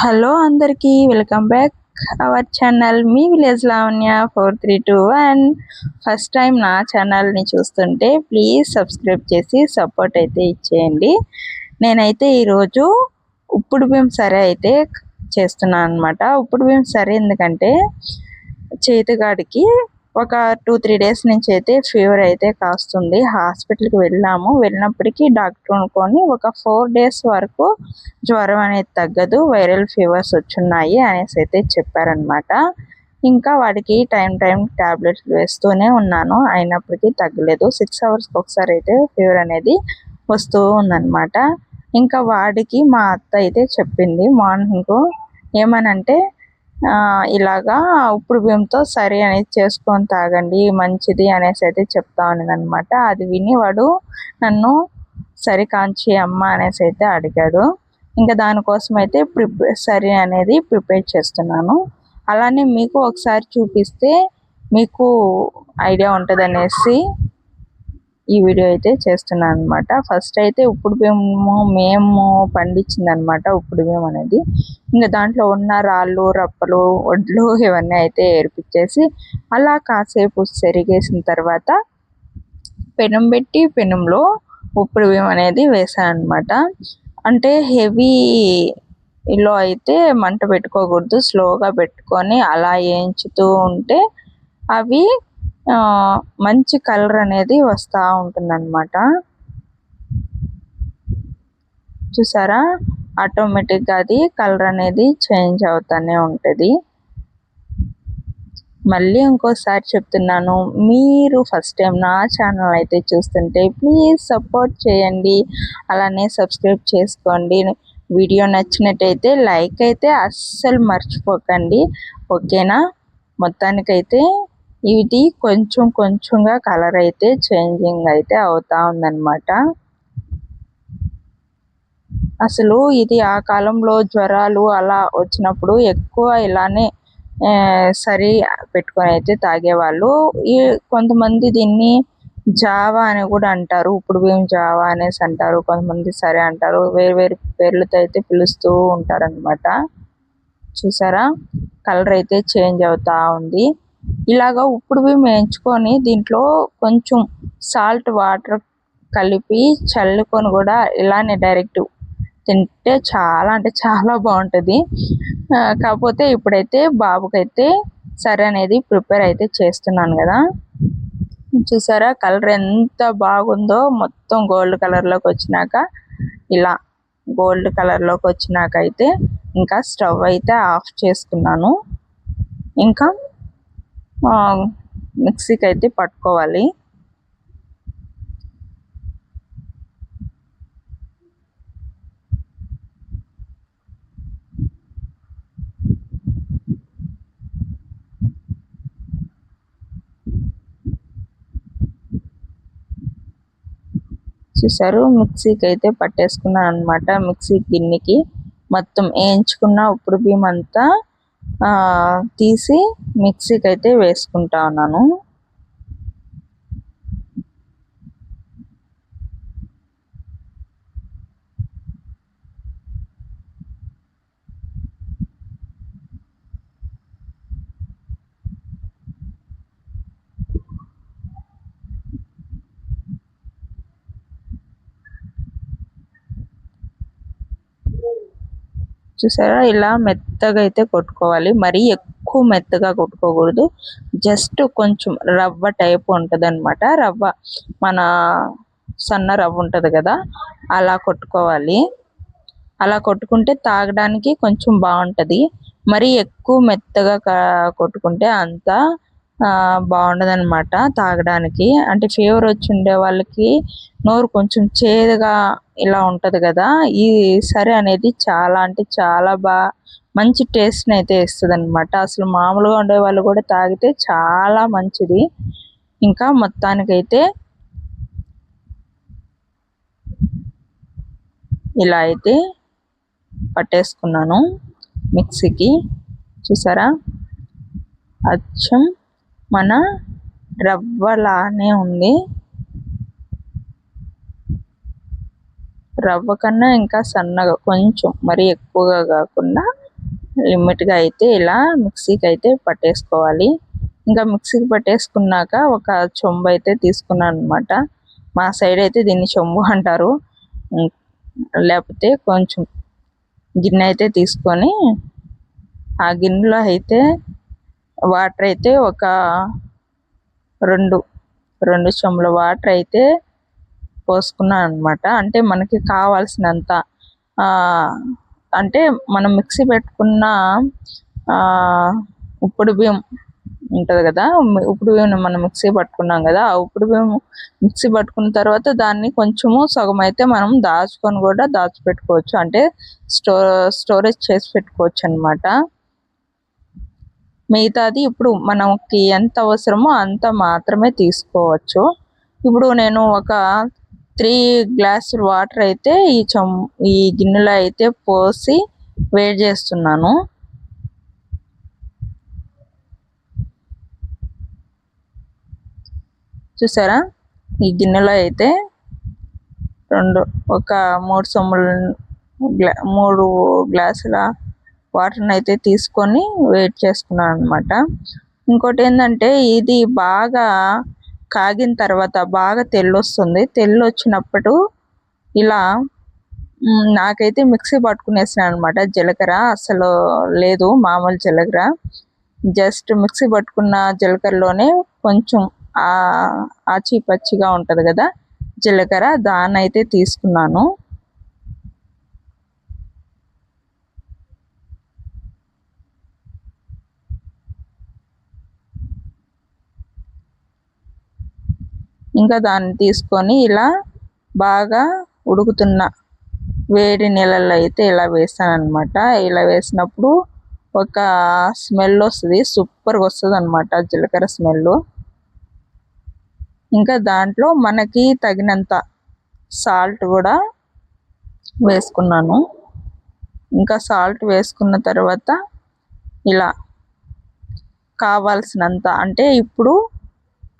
Hello అందరికీ welcome back our channel me village Lavanya four three two one. First time నా ఛానల్ని చూస్తుంటే please subscribe చేసి support అయితే ఇచ్చేయండి. నేనైతే ఈరోజు ఉప్పుడు బియ్యం సరే అయితే చేస్తున్నాను అనమాట ఉప్పుడు బియ్యం సరే ఎందుకంటే చేతిగాడికి ఒక టూ త్రీ డేస్ నుంచి అయితే ఫీవర్ అయితే కాస్తుంది. హాస్పిటల్కి వెళ్ళాము. వెళ్ళినప్పటికీ డాక్టర్ అనుకొని ఒక ఫోర్ డేస్ వరకు జ్వరం అనేది తగ్గదు వైరల్ ఫీవర్స్ వచ్చున్నాయి అనేసి అయితే చెప్పారనమాట ఇంకా వాడికి టైం టైం ట్యాబ్లెట్స్ వేస్తూనే ఉన్నాను. అయినప్పటికీ తగ్గలేదు. సిక్స్ అవర్స్కి ఒకసారి అయితే ఫీవర్ అనేది వస్తూ ఉందన్నమాట. ఇంకా వాడికి మా అత్త అయితే చెప్పింది మార్నింగ్ ఏమనంటే ఇలాగా ఉప్పుడు బియ్యంతో సరి అనేది చేసుకొని తాగండి మంచిది అనేసి అయితే చెప్తా ఉన్నదనమాట అది విని వాడు నన్ను సరి కాంచి అమ్మ అనేసి అయితే అడిగాడు. ఇంకా దానికోసం అయితే ప్రిపేర్ సరి అనేది ప్రిపేర్ చేస్తున్నాను. అలానే మీకు ఒకసారి చూపిస్తే మీకు ఐడియా ఉంటుంది అనేసి ఈ వీడియో అయితే చేస్తున్నాను అనమాట ఫస్ట్ అయితే ఉప్పుడు మేము మేము పండించింది అనమాట ఉప్పుడు మేము అనేది. ఇంకా దాంట్లో ఉన్న రాళ్ళు రప్పలు వడ్లు ఇవన్నీ అయితే ఏర్పించేసి అలా కాసేపు సెరిగేసిన తర్వాత పెనం పెట్టి పెనంలో ఉప్పుడు బియ్యం అనేది వేసాను అనమాట అంటే హెవీ లో అయితే మంట పెట్టుకోకూడదు స్లోగా పెట్టుకొని అలా వేయించుతూ ఉంటే అవి మంచి కలర్ అనేది వస్తూ ఉంటుందన్నమాట. చూసారా? ఆటోమేటిక్గా అది కలర్ అనేది చేంజ్ అవుతూనే ఉంటుంది. మళ్ళీ ఇంకోసారి చెప్తున్నాను మీరు ఫస్ట్ టైం నా ఛానల్ అయితే చూస్తుంటే ప్లీజ్ సపోర్ట్ చేయండి. అలానే సబ్స్క్రైబ్ చేసుకోండి. వీడియో నచ్చినట్టయితే లైక్ అయితే అస్సలు మర్చిపోకండి. ఓకేనా? మొత్తానికైతే ఇది కొంచెం కొంచెంగా కలర్ అయితే చేంజింగ్ అయితే అవుతా ఉందన్నమాట. అసలు ఇది ఆ కాలంలో జ్వరాలు అలా వచ్చినప్పుడు ఎక్కువ ఇలానే సరి పెట్టుకొని అయితే తాగేవాళ్ళు. ఈ కొంతమంది దీన్ని జావా అని కూడా అంటారు. ఇప్పుడు బియ్యం జావా అనేసి అంటారు. కొంతమంది సరే అంటారు. వేరు వేరు పేర్లతో అయితే పిలుస్తూ ఉంటారనమాట చూసారా? కలర్ అయితే చేంజ్ అవుతా ఉంది. ఇలాగ ఉప్పుడువి బియ్యం వేయించుకొని దీంట్లో కొంచెం సాల్ట్ వాటర్ కలిపి చల్లుకొని కూడా ఇలానే డైరెక్ట్ తింటే చాలా అంటే చాలా బాగుంటుంది. కాకపోతే ఇప్పుడైతే బాబుకైతే సరే అనేది ప్రిపేర్ అయితే చేస్తున్నాను కదా. చూసారా కలర్ ఎంత బాగుందో మొత్తం గోల్డ్ కలర్లోకి వచ్చినాక ఇలా గోల్డ్ కలర్లోకి వచ్చినాక అయితే ఇంకా స్టవ్ అయితే ఆఫ్ చేసుకున్నాను. ఇంకా మిక్సీకి అయితే పట్టుకోవాలి. చూసారు మిక్సీకి అయితే పట్టేసుకున్నాను అనమాట మిక్సీ గిన్నెకి. మొత్తం వేయించుకున్న ఉప్పుడు బియ్యం అంతా తీసి మిక్సీకి అయితే వేసుకుంటా ఉన్నాను. చూసారా? ఇలా మెత్తగా అయితే కొట్టుకోవాలి. మరీ ఎక్కువ మెత్తగా కొట్టుకోకూడదు. జస్ట్ కొంచెం రవ్వ టైప్ ఉంటుంది రవ్వ మన సన్న రవ్వ ఉంటుంది కదా అలా కొట్టుకోవాలి. అలా కొట్టుకుంటే తాగడానికి కొంచెం బాగుంటుంది. మరీ ఎక్కువ మెత్తగా కొట్టుకుంటే అంత బాగుండదన్నమాట తాగడానికి. అంటే ఫీవర్ వచ్చి ఉండే వాళ్ళకి నోరు కొంచెం చేదుగా ఇలా ఉంటుంది కదా ఈ సరే అనేది చాలా అంటే చాలా బాగా మంచి టేస్ట్ని అయితే ఇస్తుంది అనమాట అసలు మామూలుగా ఉండే వాళ్ళు కూడా తాగితే చాలా మంచిది. ఇంకా మొత్తానికైతే ఇలా అయితే పట్టేసుకున్నాను మిక్సీకి. చూసారా? అచ్చం. మన రవ్వలానే ఉంది. రవ్వ కన్నా ఇంకా సన్నగా కొంచెం మరీ ఎక్కువగా కాకుండా లిమిట్గా అయితే ఇలా మిక్సీకి అయితే పట్టేసుకోవాలి. ఇంకా మిక్సీకి పట్టేసుకున్నాక ఒక చొంబు అయితే తీసుకున్నాను అనమాట మా సైడ్ అయితే దీన్ని చొంబు అంటారు. లేకపోతే కొంచెం గిన్నె అయితే తీసుకొని ఆ గిన్నెలో అయితే వాటర్ అయితే ఒక రెండు రెండు చెంబుల వాటర్ అయితే పోసుకున్నాను అనమాట అంటే మనకి కావాల్సినంత అంటే మనం మిక్సీ పెట్టుకున్న ఉప్పుడు బియ్యం ఉంటుంది కదా ఉప్పుడు బియ్యం మనం మిక్సీ పట్టుకున్నాం కదా ఆ ఉప్పుడు బియ్యం మిక్సీ పట్టుకున్న తర్వాత దాన్ని కొంచెము సగం అయితే మనం దాచుకొని కూడా దాచిపెట్టుకోవచ్చు. అంటే స్టో స్టోరేజ్ చేసి పెట్టుకోవచ్చు అనమాట మిగతాది ఇప్పుడు మనకి ఎంత అవసరమో అంత మాత్రమే తీసుకోవచ్చు. ఇప్పుడు నేను ఒక త్రీ గ్లాసులు వాటర్ అయితే ఈ చమ్ ఈ గిన్నెలో అయితే పోసి వేడి చేస్తున్నాను. చూసారా? ఈ గిన్నెలో అయితే రెండు ఒక మూడు సొమ్ములు గ్లా మూడు గ్లాసుల వాటర్ని అయితే తీసుకొని వెయిట్ చేసుకున్నాను అనమాట ఇంకోటి ఏంటంటే ఇది బాగా కాగిన తర్వాత బాగా తెల్లొస్తుంది. తెల్లు వచ్చినప్పుడు ఇలా నాకైతే మిక్సీ పట్టుకునేసాను అనమాట జీలకర్ర అసలు లేదు మామూలు జీలకర్ర. జస్ట్ మిక్సీ పట్టుకున్న జీలకర్రలోనే కొంచెం ఆచి పచ్చిగా ఉంటుంది కదా జీలకర్ర దాన్ని అయితే తీసుకున్నాను. ఇంకా దాన్ని తీసుకొని ఇలా బాగా ఉడుకుతున్న వేడి నీళ్ళల్లో అయితే ఇలా వేస్తాను అనమాట ఇలా వేసినప్పుడు ఒక స్మెల్ వస్తుంది సూపర్గా వస్తుంది అనమాట జీలకర్ర స్మెల్ ఇంకా దాంట్లో మనకి తగినంత సాల్ట్ కూడా వేసుకున్నాను. ఇంకా సాల్ట్ వేసుకున్న తర్వాత ఇలా కావాల్సినంత అంటే ఇప్పుడు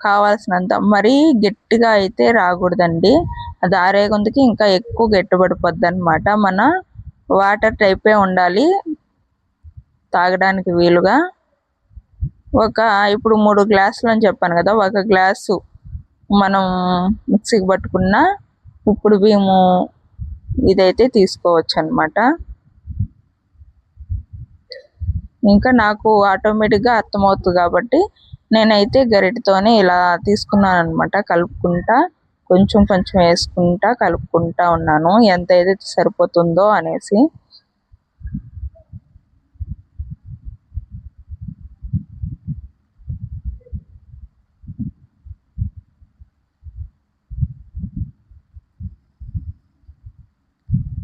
కావాల్సినంత. మరీ గట్టిగా అయితే రాకూడదండి. దారే ఆరే ఇంకా ఎక్కువ గట్టిపడిపోద్ది అనమాట మన వాటర్ టైపే ఉండాలి. తాగడానికి వీలుగా. ఒక ఇప్పుడు మూడు గ్లాసులు అని చెప్పాను కదా ఒక గ్లాసు మనం మిక్సీకి పట్టుకున్న ఇప్పుడు బియ్యము ఇదైతే తీసుకోవచ్చు అనమాట ఇంకా నాకు ఆటోమేటిక్గా అర్థమవుతుంది కాబట్టి నేనైతే గరిటతోనే ఇలా తీసుకున్నాను అనమాట కలుపుకుంటా కొంచెం కొంచెం వేసుకుంటా కలుపుకుంటా ఉన్నాను. ఎంత అయితే సరిపోతుందో అనేసి.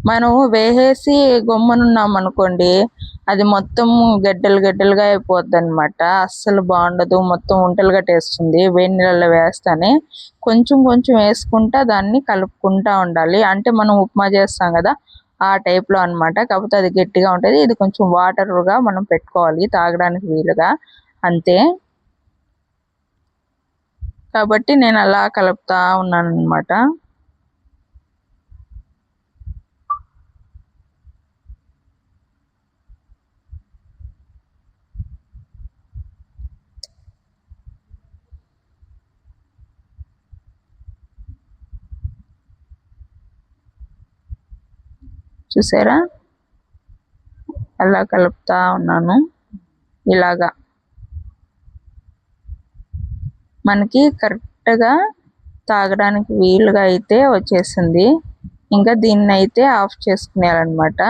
మనం వేసేసి గమ్మునున్నాం అనుకోండి అది మొత్తం గడ్డలు గడ్డలుగా అయిపోద్ది అనమాట అస్సలు బాగుండదు. మొత్తం ఉంటలు కట్టేస్తుంది. వేడి నీళ్ళలో వేస్తానే కొంచెం కొంచెం వేసుకుంటా దాన్ని కలుపుకుంటా ఉండాలి. అంటే మనం ఉప్మా చేస్తాం కదా ఆ టైప్లో అనమాట కాకపోతే అది గట్టిగా ఉంటుంది. ఇది కొంచెం వాటర్గా మనం పెట్టుకోవాలి. తాగడానికి వీలుగా. అంతే. కాబట్టి నేను అలా కలుపుతా ఉన్నాను అనమాట చూసారా? అలా కలుపుతా ఉన్నాను. ఇలాగా. మనకి కరెక్ట్గా తాగడానికి వీలుగా అయితే వచ్చేసింది. ఇంకా దీన్ని అయితే ఆఫ్ చేసుకునేయాలన్నమాట.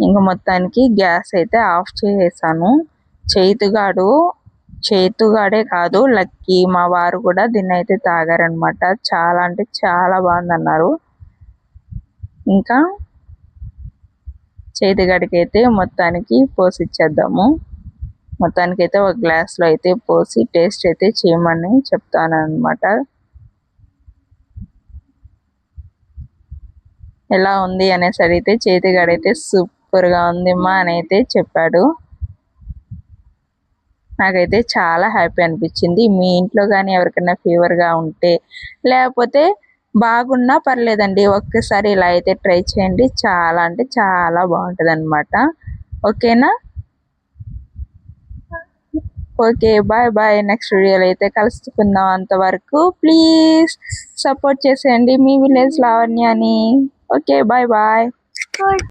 ఇంకా మొత్తానికి గ్యాస్ అయితే ఆఫ్ చేసేసాను. చేతుగాడు చేతుగాడే కాదు లక్కీ మా వారు కూడా దీన్ని అయితే తాగారనమాట చాలా అంటే చాలా బాగుందన్నారు. ఇంకా చేతి అయితే మొత్తానికి పోసి ఇచ్చేద్దాము మొత్తానికి అయితే ఒక గ్లాస్లో అయితే పోసి టేస్ట్ అయితే చేయమని చెప్తాను అనమాట ఎలా ఉంది అనేసి అడిగితే చేతిగాడైతే సూపర్గా ఉంది అని అయితే చెప్పాడు. నాకైతే చాలా హ్యాపీ అనిపించింది. మీ ఇంట్లో కానీ ఎవరికైనా ఫీవర్గా ఉంటే లేకపోతే బాగున్నా పర్లేదండి. ఒక్కసారి ఇలా అయితే ట్రై చేయండి. చాలా అంటే చాలా బాగుంటుంది అనమాట ఓకేనా? Okay bye bye. నెక్స్ట్ వీడియోలో అయితే కలుసుకుందాం అంతవరకు. ప్లీజ్ సపోర్ట్ చేసేయండి మీ విలేజ్ లావణ్య అని ఓకే బాయ్ బాయ్.